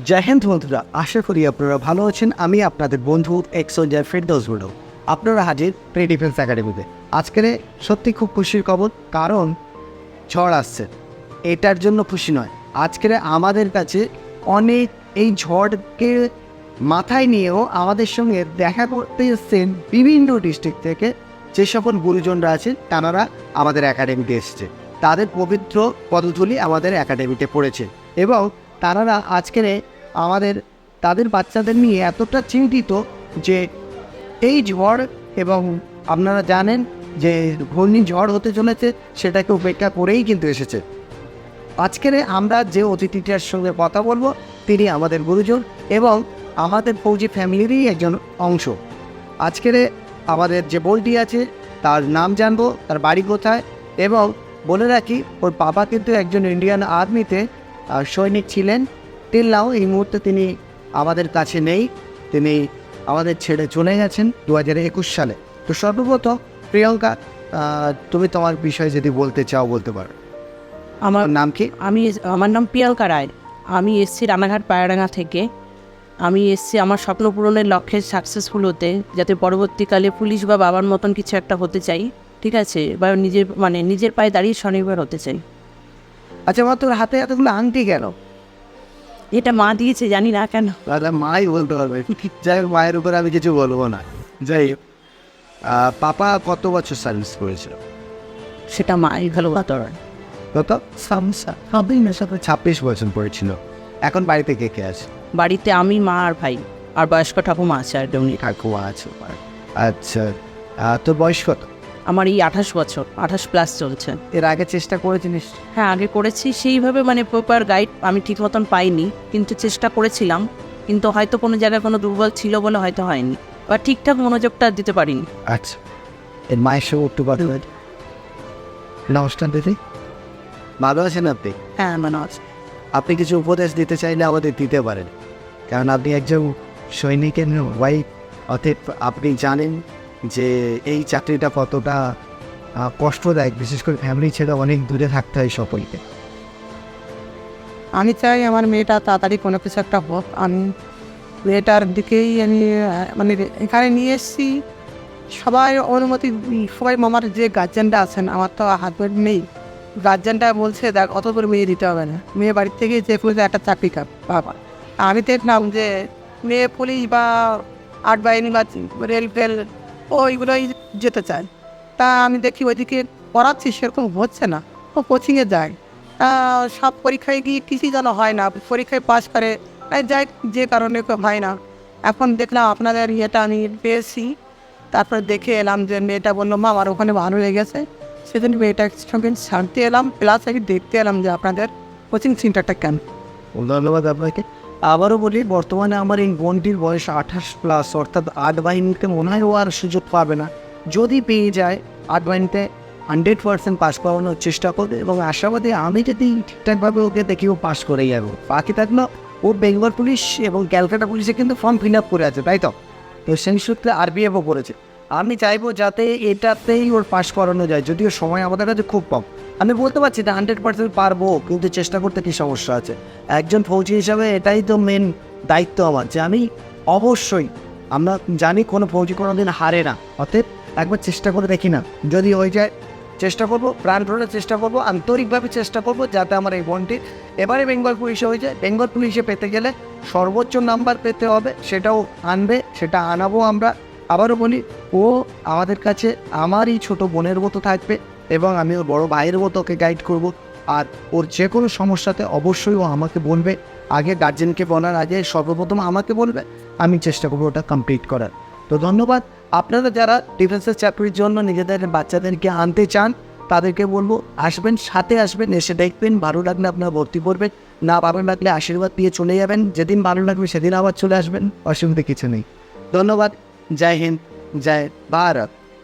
জয় হিন্দ বন্ধুরা, আশা করি আপনারা ভালো আছেন। আমি আপনাদের বন্ধু এক্সো জয় ফেরদৌস বলো আপনারা হাজির প্রি ডিফেন্স একাডেমিতে আজকের সত্যি খুব খুশির খবর, কারণ ঝড় আসছে। এটার জন্য খুশি নয়। আজকের আমাদের কাছে অনেক এই ঝড়কে মাথায় নিয়েও আমাদের সঙ্গে দেখা করতে এসছেন বিভিন্ন ডিস্ট্রিক্ট থেকে যে সকল গুরুজনরা আছেন, তারা আমাদের একাডেমিতে এসছে। তাদের পবিত্র পদধূলি আমাদের একাডেমিতে পড়েছে। এবং তারা আজকের আমাদের, তাদের বাচ্চাদের নিয়ে এতটা চিন্তিত যে এই ঝড় এবং আপনারা জানেন যে ঘূর্ণিঝড় হতে চলেছে, সেটাকে উপেক্ষা করেই কিন্তু এসেছে। আজকের আমরা যে অতিথিটার সঙ্গে কথা বলব, তিনি আমাদের গুরুজন এবং আমাদের ফৌজি ফ্যামিলিরই একজন অংশ। আজকের আমাদের যে বইটি আছে, তার নাম জানব, তার বাড়ি কোথায় এবং বলে রাখি, ওর বাবা কিন্তু একজন ইন্ডিয়ান আর্মিতে সৈনিক ছিলেন। টিল নাও এই মুহূর্তে তিনি আমাদের কাছে নেই। তিনি আমাদের ছেড়ে চলে গেছেন দু হাজার একুশ সালে। তো সর্বপ্রথম প্রিয়ঙ্কা তুমি তোমার বিষয়ে যদি বলতে চাও বলতে পারো। আমার নাম কি? আমি আমার নাম প্রিয়াঙ্কা রায়। আমি এসছি রানাঘাট পায়রাডাঙ্গা থেকে। আমি এসছি আমার স্বপ্ন পূরণের লক্ষ্যে সাকসেসফুল হতে যাতে পরবর্তীকালে পুলিশ বা বাবার মতন কিছু একটা হতে চাই। ঠিক আছে? বা নিজের মানে নিজের পায়ে দাঁড়িয়ে স্বনির্ভর হতে চাই। আচ্ছা মা তোর হাতে এতগুলো আংটি কেন? এটা মা দিয়েছে জানি না কেন। দাদা মাই বলতে পারবে। যাই হোক মায়ের উপর আমি কিছু বলব না। যাই হোক পাপা কত বছর সার্ভিস করেছিল? সেটা মাই ভালো কথা কত? ছাব্বিশ ছাব্বিশ বছর পড়েছিল। এখন বাড়িতে কে কে আছে? বাড়িতে আমি মা আর ভাই। আর বয়স্ক ঠাকুমা আছে আর নেই। ঠাকুমা আছে আচ্ছা তোর বয়স কত? আমার এই আঠাশ বছর আঠাশ প্লাস চলছে। এর আগে চেষ্টা করেছিস হ্যাঁ আগে করেছি সেইভাবে মানে প্রপার গাইড আমি ঠিক মতন পাইনি কিন্তু চেষ্টা করেছিলাম কিন্তু হয়তো কোনো জায়গায় কোনো দুর্বল ছিল বলে হয়তো হয়নি বা ঠিকঠাক মনোযোগটা দিতে পারিনি। আচ্ছা এর মায়ের সঙ্গে একটু কথা নমস্কার দিদি। ভালো আছেন আপনি? হ্যাঁ মানে আছে। আপনি কিছু উপদেশ দিতে চাইলে আমাদের দিতে পারেন। কারণ আপনি একজন সৈনিকের ওয়াইফ অতএব আপনি জানেন যে এই চাকরিটা কতটা কষ্টদায়ক, বিশেষ করে ফ্যামিলি ছেড়ে অনেক দূরে থাকতে হয় সকলকে। আমি চাই আমার মেয়েটা তাড়াতাড়ি কোনো কিছু একটা হোক। আমি মেয়েটার দিকেই আমি মানে এখানে নিয়ে এসেছি। সবাই অনুমতি সবাই আমার যে গার্জেনটা আছেন, আমার তো হাজব্যান্ড নেই। গার্জেনটা বলছে, দেখ, অত করে মেয়ে দিতে হবে না। মেয়ে বাড়ির থেকে যে পুলিশে একটা চাকরি কাপ, বাবা। আমি দেখলাম যে মেয়ে পুলিশ বা আট বাহিনী বা রেল ফেল ওইগুলোই যেতে চায়। তা আমি দেখি ওইদিকে পড়াচ্ছি, সেরকম হচ্ছে না। ও কোচিংয়ে যায়। সব পরীক্ষায় গিয়ে কিছুই যেন হয় না। পরীক্ষায় পাশ করে যাই যে কারণে হয় না। এখন দেখলাম আপনাদের ইয়েটা আমি পেয়েছি। তারপরে দেখে এলাম যে মেয়েটা বলল, মা, আমার ওখানে ভালো লেগেছে। সেদিন মেয়েটার সঙ্গে ছাড়তে এলাম। প্লাস আমি দেখতে এলাম যে আপনাদের কোচিং সেন্টারটা কেন ধন্যবাদ আপনাকে। আবারও বলি, বর্তমানে আমার এই বোনটির বয়স আঠাশ প্লাস অর্থাৎ আট বাহিনীতে মনে হয় ও আর সুযোগ পাবে না। যদি পেয়ে যায়, আট বাহিনীতে হান্ড্রেড পার্সেন্ট পাস করানোর চেষ্টা করবে এবং আশাবাদী আমি যদি ঠিকঠাকভাবে ওকে দেখি, ও পাস করেই যাব। বাকি থাকল, ও বেঙ্গল পুলিশ এবং ক্যালকাটা পুলিশে কিন্তু ফর্ম ফিল আপ করে আছে, তাই তো? তো সেই সূত্রে আরবিএফও করেছে। আমি চাইব যাতে এটাতেই ওর পাস করানো যায়, যদিও সময় আমাদের কাছে খুব কম। আমি বলতে পারছি না হান্ড্রেড পার্সেন্ট পারব, কিন্তু চেষ্টা করতে কি সমস্যা আছে? একজন ফৌজি হিসাবে এটাই তো মেন দায়িত্ব আমার, যে আমি অবশ্যই, আমরা জানি কোনো ফৌজি কোনো দিন হারে না, অতএব একবার চেষ্টা করে দেখি না। যদি হয়ে যায়, চেষ্টা করব প্রাণপণে চেষ্টা করব, আন্তরিকভাবে চেষ্টা করব, যাতে আমার এই বোনটি এবারে বেঙ্গল পুলিশে হয়ে যায়। বেঙ্গল পুলিশে পেতে গেলে সর্বোচ্চ নাম্বার পেতে হবে, সেটাও আনবে, সেটা আনাবো আমরা। আবারও বলি, ও আমাদের কাছে আমারই ছোট বোনের মতো থাকবে। এবং আমি ওর বড় ভাইয়ের মতো ওকে গাইড করব। আর ওর যে কোনো সমস্যাতে অবশ্যই ও আমাকে বলবে। আগে গার্জেনকে বলার আগে সর্বপ্রথম আমাকে বলবে। আমি চেষ্টা করব ওটা কমপ্লিট করার। তো ধন্যবাদ। আপনারা যারা ডিফেন্সের চাকরির জন্য নিজেদের বাচ্চাদেরকে আনতে চান, তাদেরকে বলব, আসবেন, সাথে আসবেন, এসে দেখবেন, ভালো লাগলে আপনারা ভর্তি করবেন না ভালো লাগলে আশীর্বাদ দিয়ে চলে যাবেন। যেদিন ভালো লাগবে সেদিন আবার চলে আসবেন। অসুবিধা কিছু নেই। ধন্যবাদ। জয় হিন্দ। জয় ভারত।